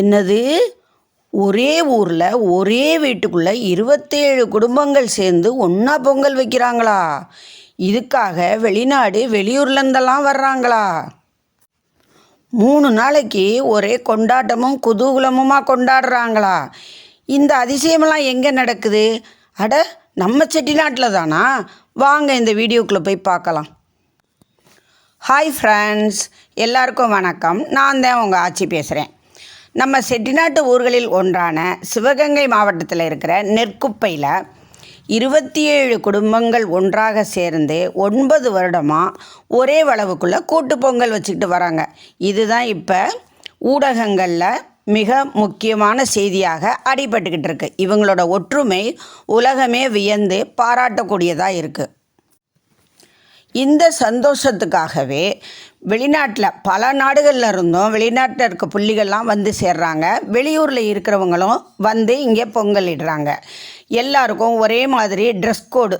என்னது? ஒரே ஊரில் ஒரே வீட்டுக்குள்ள இருபத்தேழு குடும்பங்கள் சேர்ந்து ஒன்றா பொங்கல் வைக்கிறாங்களா? இதுக்காக வெளிநாடு வெளியூர்லேருந்தெல்லாம் வர்றாங்களா? மூணு நாளைக்கு ஒரே கொண்டாட்டமும் குதூகலமுமாக கொண்டாடுறாங்களா? இந்த அதிசயமெல்லாம் எங்கே நடக்குது? அட நம்ம செட்டிநாட்டில் தானா வாங்க இந்த வீடியோக்குள்ளே போய் பார்க்கலாம். ஹாய் ஃப்ரெண்ட்ஸ் எல்லாருக்கும் வணக்கம். நான் தான் உங்கள் ஆட்சி பேசுகிறேன் நம்ம செட்டிநாட்டு ஊர்களில் ஒன்றான சிவகங்கை மாவட்டத்தில் இருக்கிற நெற்குப்பையில் இருபத்தி ஏழு குடும்பங்கள் ஒன்றாக சேர்ந்து ஒன்பது வருடமாக ஒரே வளவுக்குள்ளே கூட்டு பொங்கல் வச்சுக்கிட்டு வராங்க. இதுதான் இப்போ ஊடகங்களில் மிக முக்கியமான செய்தியாக அடிபட்டுக்கிட்டு இருக்குது இவங்களோட ஒற்றுமை உலகமே வியந்து பாராட்டக்கூடியதாக இருக்குது இந்த சந்தோஷத்துக்காகவே வெளிநாட்டில் பல நாடுகளில் இருந்தும் வெளிநாட்டில் இருக்க புள்ளிகள்லாம் வந்து சேர்றாங்க. வெளியூரில் இருக்கிறவங்களும் வந்து இங்கே பொங்கலிடுறாங்க. எல்லாருக்கும் ஒரே மாதிரி ட்ரெஸ் கோடு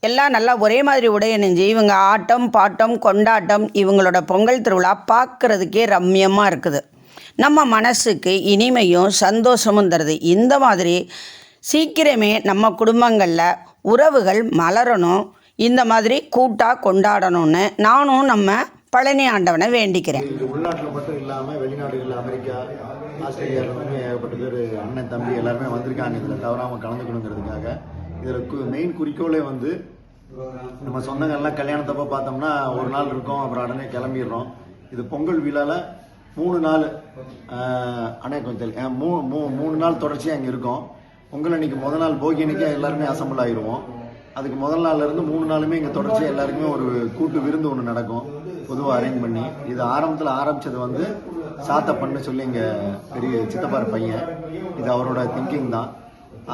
எல்லாம் நல்லா ஒரே மாதிரி உடையணிஞ்சு இவங்க ஆட்டம் பாட்டம் கொண்டாட்டம் இவங்களோட பொங்கல் திருவிழா பார்க்குறதுக்கே ரம்மியமாக இருக்குது. நம்ம மனசுக்கு இனிமையும் சந்தோஷமும் தருது. இந்த மாதிரி சீக்கிரமே நம்ம குடும்பங்களில் உறவுகள் மலரணும். இந்த மாதிரி கூட்டாக கொண்டாடணும்னு நானும் நம்ம பழனி ஆண்டவனை வேண்டிக்கிறேன். இது உள்நாட்டில் மட்டும் இல்லாமல் வெளிநாடுகளில் அமெரிக்கா ஆஸ்திரேலியாவிலேருந்து ஏகப்பட்ட பேர் அண்ணன் தம்பி எல்லாருமே வந்திருக்காங்க. இதில் தவறாமல் கலந்துக்கணுங்கிறதுக்காக. இதில் மெயின் குறிக்கோளே வந்து நம்ம சொந்தங்கள்லாம் கல்யாணத்தப்போ பார்த்தோம்னா ஒரு நாள் இருக்கோம் அப்புறம் உடனே கிளம்பிடுறோம். இது பொங்கல் விழாவில் மூணு நாள் அண்ணே கொஞ்சம் மூணு மூ மூணு நாள் தொடர்ச்சியாக அங்கே இருக்கோம். பொங்கல் அன்னைக்கு முதல் நாள் போகி அன்னைக்கு எல்லாருமே அசம்பிள் ஆயிடுவோம் அதுக்கு முதல் நாள்ல இருந்து மூணு நாளுமே இங்கே தொடர்ச்சியாக எல்லாருக்குமே ஒரு கூட்டு விருந்து ஒன்று நடக்கும். பொதுவாக அரேஞ்ச் பண்ணி. இது ஆரம்பத்தில் ஆரம்பிச்சது வந்து சாத்தப்பண்ணு சொல்லி இங்கே பெரிய சித்தப்பார் பையன். இது அவரோட திங்கிங் தான்.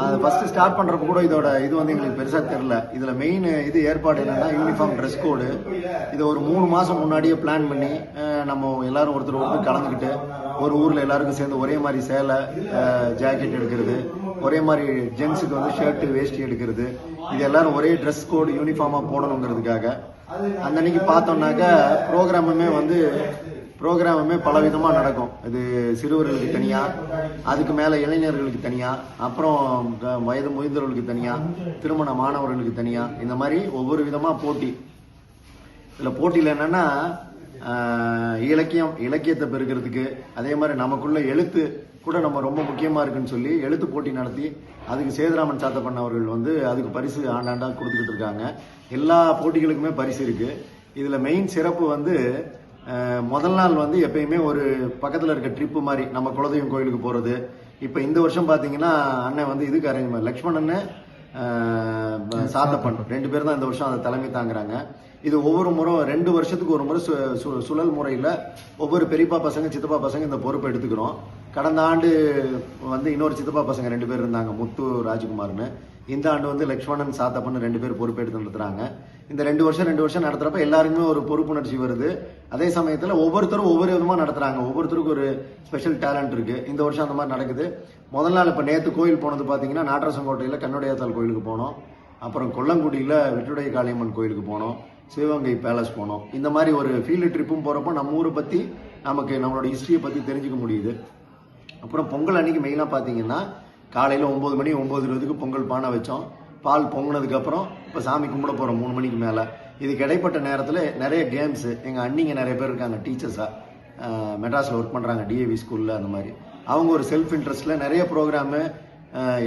அது ஃபர்ஸ்ட் ஸ்டார்ட் பண்றப்ப கூட இதோட இது வந்து எங்களுக்கு பெருசா தெரியல. இதுல மெயின் இது ஏற்பாடு என்னன்னா யூனிஃபார்ம் ட்ரெஸ் கோடு இதை ஒரு மூணு மாசம் முன்னாடியே பிளான் பண்ணி நம்ம எல்லாரும் ஒருத்தர் ஒருத்தர் கலந்துக்கிட்டு ஒரு ஊர்ல எல்லாருக்கும் சேர்ந்து ஒரே மாதிரி சேலை ஜாக்கெட் எடுக்கிறது. ஒரே மாதிரி ஜென்ஸுக்கு வந்து ஷர்ட் வேஷ்டி எடுக்கிறது. இது எல்லாரும் ஒரே ட்ரெஸ் கோடு யூனிஃபார்மா போடணுங்கிறதுக்காக. அந்த அன்னைக்கு பார்த்தோம்னாக்கா ப்ரோக்ராமுமே வந்து ப்ரோக்ராமுமே பல விதமாக நடக்கும். இது சிறுவர்களுக்கு தனியாக அதுக்கு மேலே இளைஞர்களுக்கு தனியாக அப்புறம் வயது முதிர்ந்தவர்களுக்கு தனியாக திருமண மாணவர்களுக்கு தனியாக இந்த மாதிரி ஒவ்வொரு விதமாக போட்டி. இதில் போட்டியில் என்னென்னா இலக்கியம் இலக்கியத்தை பெருக்கிறதுக்கு அதே மாதிரி நமக்குள்ள எழுத்து கூட நம்ம ரொம்ப முக்கியமாக இருக்குன்னு சொல்லி எழுத்து போட்டி நடத்தி அதுக்கு சேதுராமன் சாத்தப்பன் அவர்கள் வந்து அதுக்கு பரிசு ஆண்டாண்டா கொடுத்துக்கிட்டு இருக்காங்க. எல்லா போட்டிகளுக்குமே பரிசு இருக்கு. இதில் மெயின் சிறப்பு வந்து முதல் நாள் வந்து எப்பயுமே ஒரு பக்கத்தில் இருக்க ட்ரிப்பு மாதிரி நம்ம குலதெய்வம் கோயிலுக்கு போகிறது இப்போ இந்த வருஷம் பார்த்தீங்கன்னா அண்ணன் வந்து இதுக்கு அரேஞ்ச் லக்ஷ்மண் அண்ணன் சாத்தப்பன் ரெண்டு பேரும் தான் இந்த வருஷம் அதை தலைமை தாங்குறாங்க. இது ஒவ்வொரு முறை ரெண்டு வருஷத்துக்கு ஒரு முறை சு- சு- சுழல் முறையில் ஒவ்வொரு பெரியப்பா பசங்க சித்தப்பா பசங்க இந்த பொறுப்பை எடுத்துக்கிறோம். கடந்த ஆண்டு வந்து இன்னொரு சித்தப்பா பசங்க ரெண்டு பேர் இருந்தாங்க முத்து ராஜ்குமார்னு. இந்த ஆண்டு வந்து லக்ஷ்மணன் சாத்தப்பன் ரெண்டு பேர் பொறுப்பெடுத்து நடத்துறாங்க இந்த ரெண்டு வருஷம் ரெண்டு வருஷம் நடத்துறப்ப எல்லாருக்குமே ஒரு பொறுப்புணர்ச்சி வருது. அதே சமயத்தில் ஒவ்வொருத்தரும் ஒவ்வொரு விதமாக நடத்துகிறாங்க ஒவ்வொருத்தருக்கும் ஒரு ஸ்பெஷல் டேலண்ட் இருக்கு. இந்த வருஷம் அந்த மாதிரி நடக்குது. முதல் நாள் இப்போ நேற்று கோயில் போனது பார்த்தீங்கன்னா நாட்டரசங்கோட்டையில் கண்ணுடையாத்தாள் கோயிலுக்கு போனோம். அப்புறம் கொல்லங்குடியில் வெற்றுடைய காளியம்மன் கோயிலுக்கு போனோம். சிவகங்கை பேலஸ் போனோம். இந்த மாதிரி ஒரு ஃபீல்டு ட்ரிப்பும் போகிறப்போ நம்ம ஊரை பற்றி நமக்கு நம்மளோட ஹிஸ்ட்ரியை பற்றி தெரிஞ்சுக்க முடியுது. அப்புறம் பொங்கல் அன்னைக்கு மெயினாக பார்த்தீங்கன்னா காலையில் ஒம்பது மணி ஒம்பது இருபதுக்கு பொங்கல் பானை வச்சோம். பால் பொங்கினதுக்கப்புறம் இப்போ சாமி கும்பிட போகிறோம் மூணு மணிக்கு மேலே. இதுக்கு இடைப்பட்ட நேரத்தில் நிறைய கேம்ஸு எங்கள் அண்ணிங்க நிறைய பேர் இருக்காங்க டீச்சர்ஸாக மெட்ராஸில் ஒர்க் பண்ணுறாங்க டிஏவி ஸ்கூலில் அந்த மாதிரி. அவங்க ஒரு செல்ஃப் இன்ட்ரெஸ்ட்டில் நிறைய ப்ரோக்ராமு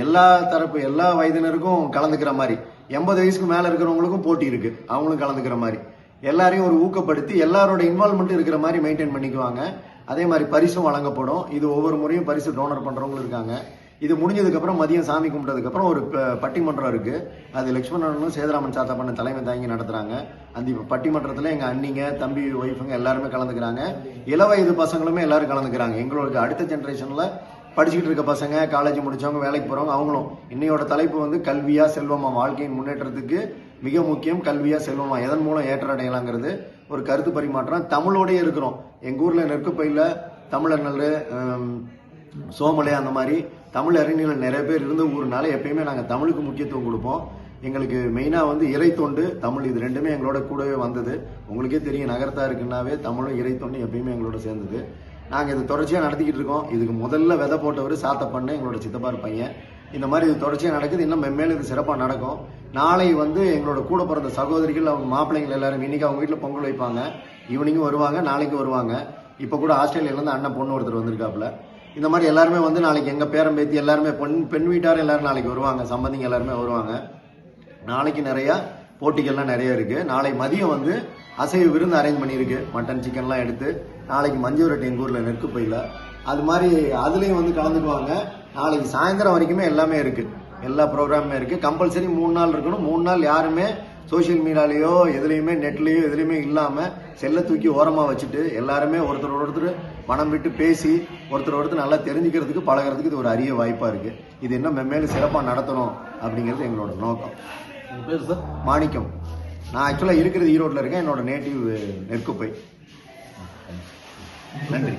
எல்லா தரப்பு எல்லா வயதினருக்கும் கலந்துக்கிற மாதிரி. எண்பது வயசுக்கு மேலே இருக்கிறவங்களுக்கும் போட்டி இருக்குது அவங்களும் கலந்துக்கிற மாதிரி. எல்லாரையும் ஒரு ஊக்கப்படுத்தி எல்லாரோட இன்வால்மெண்ட்டும் இருக்கிற மாதிரி மெயின்டைன் பண்ணிக்குவாங்க. அதே மாதிரி பரிசும் வழங்கப்படும். இது ஒவ்வொரு முறையும் பரிசு டோனர் பண்ணுறவங்களும் இருக்காங்க. இது முடிஞ்சதுக்கப்புறம் மதியம் சாமி கும்பிட்டதுக்கப்புறம் ஒரு பட்டிமன்றம் இருக்குது அது லக்ஷ்மணனும் சேதராமன் சாத்தாப்பண்ண தலைமை தாங்கி நடத்துறாங்க. அந்த பட்டிமன்றத்தில் எங்கள் அண்ணிங்க தம்பி ஒய்ஃபுங்க எல்லாருமே கலந்துக்கிறாங்க. இளவயது பசங்களுமே எல்லாரும் கலந்துக்கிறாங்க. எங்களுக்கு அடுத்த ஜென்ரேஷனில் படிச்சுக்கிட்டு இருக்க பசங்க காலேஜ் முடித்தவங்க வேலைக்கு போகிறவங்க அவங்களும். இன்னையோட தலைப்பு வந்து கல்வியாக செல்வமா வாழ்க்கையின் முன்னேற்றத்துக்கு மிக முக்கியம் கல்வியாக செல்வமா. எதன் மூலம் ஏற்றடையலாங்கிறது ஒரு கருத்து பரிமாற்றம். தமிழோடய இருக்கிறோம். எங்கள் ஊரில் நெற்குப்பையில தமிழர்கள் சோமலே அந்த மாதிரி தமிழ் அறிஞர்கள் நிறைய பேர் இருந்த ஊர்னால எப்பயுமே நாங்கள் தமிழுக்கு முக்கியத்துவம் கொடுப்போம். எங்களுக்கு மெயினாக வந்து இறை தொண்டு தமிழ் இது ரெண்டுமே எங்களோட கூடவே வந்தது. உங்களுக்கே தெரியும் நகரத்தா இருக்குன்னாவே தமிழும் இறை தொண்டு எப்பயுமே எங்களோட சேர்ந்தது. நாங்கள் இது தொடர்ச்சியாக நடத்திக்கிட்டு இருக்கோம். இதுக்கு முதல்ல விதை போட்டவர் சாத்த பண்ண எங்களோட சித்தப்பார் பையன். இந்த மாதிரி இது தொடர்ச்சியாக நடக்குது. இன்னும் மென்மேலும் இது சிறப்பாக நடக்கும். நாளை வந்து எங்களோட கூட பிறந்த சகோதரிகள் அவங்க மாப்பிள்ளைங்கள் எல்லாரும் இன்னைக்கு அவங்க வீட்டில் பொங்கல் வைப்பாங்க. ஈவினிங்கும் வருவாங்க நாளைக்கும் வருவாங்க. இப்போ கூட ஆஸ்திரேலியாவிலேருந்து அண்ணன் பொண்ணு ஒருத்தர் வந்திருக்காப்புல. இந்த மாதிரி எல்லாருமே வந்து நாளைக்கு எங்கள் பேரன் பேத்தி எல்லாருமே பெண் பெண் வீட்டார் எல்லாரும் நாளைக்கு வருவாங்க. சம்பந்திங்க எல்லாருமே வருவாங்க. நாளைக்கு நிறையா போட்டிகள்லாம் நிறைய இருக்குது நாளை மதியம் வந்து அசைவ விருந்து அரேஞ்ச் பண்ணியிருக்கு. மட்டன் சிக்கன்லாம் எடுத்து நாளைக்கு மஞ்சூரட்டி எங்கள் ஊரில் நெருக்கு போயில. அது மாதிரி அதுலேயும் வந்து கலந்துக்குவாங்க. நாளைக்கு சாயந்தரம் வரைக்குமே எல்லாமே இருக்குது எல்லா ப்ரோக்ராமுமே இருக்குது கம்பல்சரி மூணு நாள் இருக்கணும். மூணு நாள் யாருமே சோஷியல் மீடியாலேயோ எதுலேயுமே நெட்லேயோ எதுலேயுமே இல்லாமல் செல்லை தூக்கி ஓரமாக வச்சுட்டு எல்லாருமே ஒருத்தர் ஒருத்தர் மனம் விட்டு பேசி ஒருத்தர் ஒருத்தர் நல்லா தெரிஞ்சுக்கிறதுக்கு பழகுறதுக்கு இது ஒரு அரிய வாய்ப்பாக இருக்குது இது இன்னும் மென்மேலும் சிறப்பாக நடத்தணும் அப்படிங்கிறது எங்களோட நோக்கம். மாணிக்கம். நான் ஆக்சுவலாக இருக்கிறது ஈரோட்டில் இருக்கேன். என்னோட நேட்டிவ் நெற்குப்பை. நன்றி.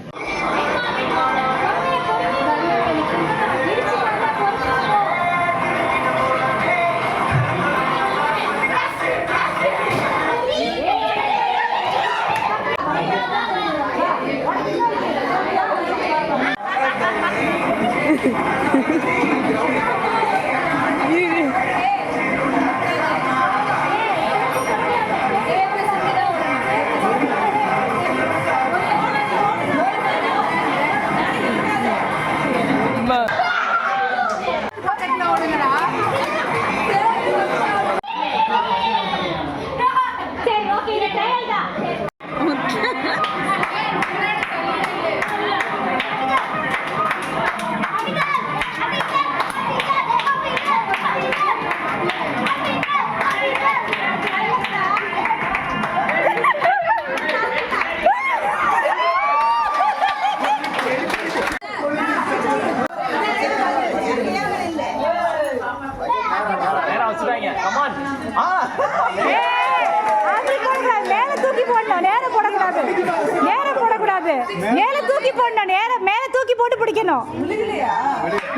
போடணும். நேர மேல தூக்கி போட்டு பிடிக்கணும்.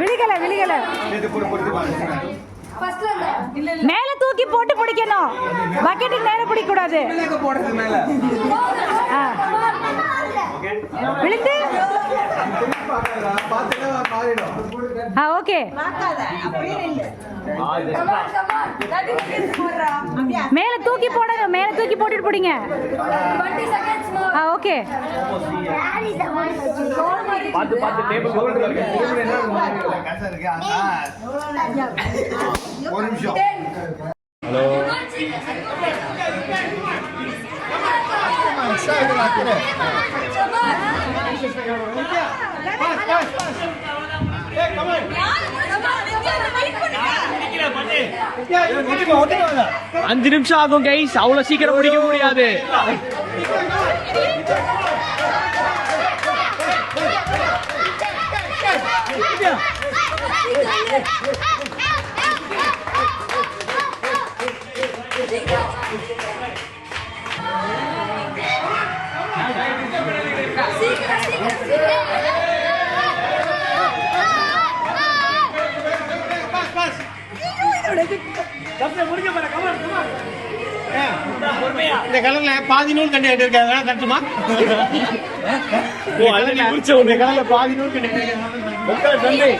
விழிகல விழிகல மேல தூக்கி போட்டு பிடிக்கணும். பக்கெட்டுக்கு நேர பிடிக்க கூடாது. விழுந்து? ஆ ஓகே. மேல தூக்கி போடணும் மேல தூக்கி போட்டுட்டு பிடிங்க. ஆ ஓகே. பார்த்து பார்த்து டேபிள் ஒரு நிமிஷம். அஞ்சு நிமிஷம் ஆகும் கைஸ் அவ்வளவு சீக்கிரம் முடிக்க முடியாது. Yeah. இந்த கலர்ல பாதி நூல் கண்டு இருக்காங்க தட்டுமா? இந்த கலர்ல பாதி நூல் கண்டு உட்கார் தம்பி.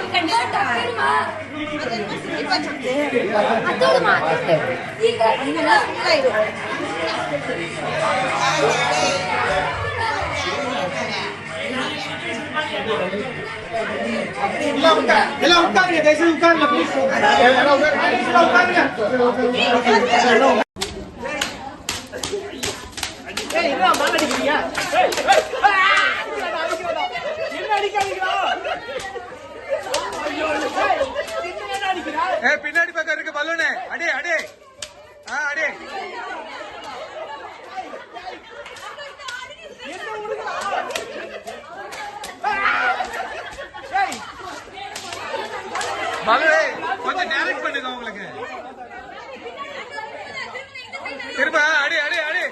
எல்லாம் உட்காருங்க தயவுசெய்து உட்காருங்க please. உட்காருங்க. பின்னாடி பக்கம் இருக்கு பலூனு. அடே அடே. ஆ அடே. மகளே கொஞ்சம் டைரக்ட் பண்ணுங்க உங்களுக்கு. திரும்ப அடி அடி அடி.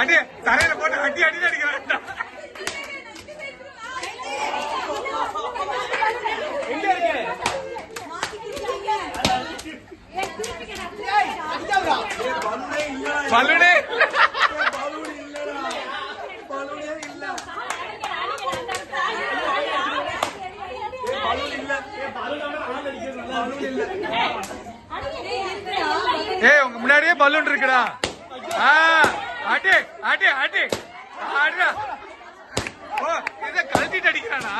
அடி தரையில போட்டு அடி அடி அடிக்கிறேன். எங்க ஏய் உங்க முன்னாடியே பலூன் இருக்குடா ஆ அடி அடி அடி. அடிடா. இதை கழட்டிட்டு அடிக்கிறானா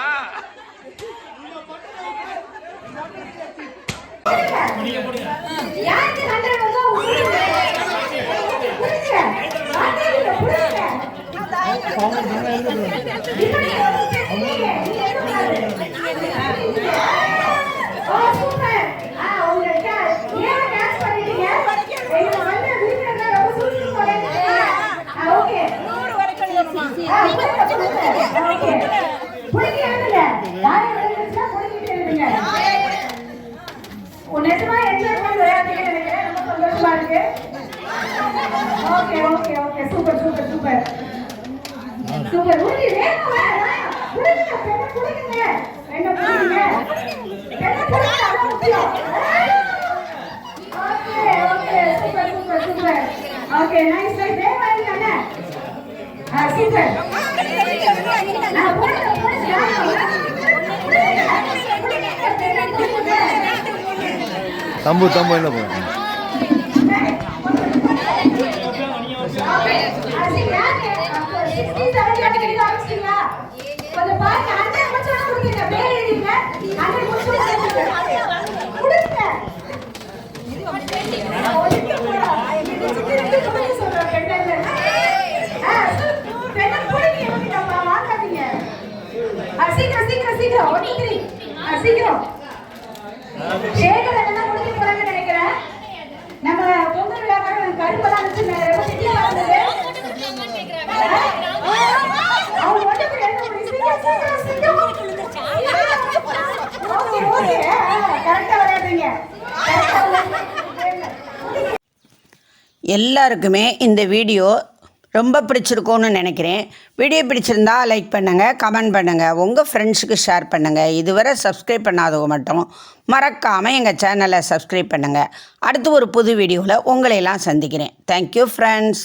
நன்றி வருதோ உங்களுக்கு புரியுங்க வார்த்தைகளை புரியுங்க இப்படி எதுவும் பேசுறீங்க நீங்க எதுவும் ஓ சூப்பர் ஆ உங்கள்கிட்ட ஏன் டான்ஸ் பண்ணிட்டீங்க எங்களை வந்து வீட்டுல ரொம்ப சுத்தி போறீங்க ஆ ஓகே நூறு வரைக்கும் ஓகே புடிக்க எழுதுங்க யாரை எழுதுச்சுன்னா புடிக்கிட்டு எழுதுங்க உன் நிஜமா என்ஜாய் பண்ணி விளையாடுறீங்கன்னு நினைக்கிறேன் ரொம்ப சந்தோஷமா okay okay okay super super super super புடிங்க புடிங்க புடிங்க புடிங்க அதான் முக்கியம். Okay okay super super super okay nice nice ஆ சூப்பர் தம்பு தம்பு என்ன பண்ணுங்க சீக்கிரம் சீக்கிரம் சீக்கிரம் ஒன் த்ரீ சீக்கிரம் சேகர் எல்லாம் முடிக்க போறாங்கன்னு நினைக்கிறேன் நம்ம பொங்கல் விழாக்காக கருப்பெல்லாம் வச்சு ரொம்ப திட்டியா இருந்தது அவங்க மட்டும் இப்படி எடுக்க முடியும். சீக்கிரம், சீக்கிரம், சீக்கிரம். Okay, okay. ஆ, கரெக்டா விளையாடுறீங்க. கரெக்டா விளையாடுறீங்க. எல்லாருக்குமே இந்த வீடியோ ரொம்ப பிடிச்சிருக்கும்னு நினைக்கிறேன். வீடியோ பிடிச்சிருந்தா லைக் பண்ணுங்கள் கமெண்ட் பண்ணுங்கள் உங்கள் ஃப்ரெண்ட்ஸுக்கு ஷேர் பண்ணுங்கள் இதுவரை சப்ஸ்கிரைப் பண்ணாதவங்க மட்டும் மறக்காமல் எங்கள் சேனலை சப்ஸ்கிரைப் பண்ணுங்கள் அடுத்து ஒரு புது வீடியோவில் உங்களையெல்லாம் சந்திக்கிறேன். Thank you friends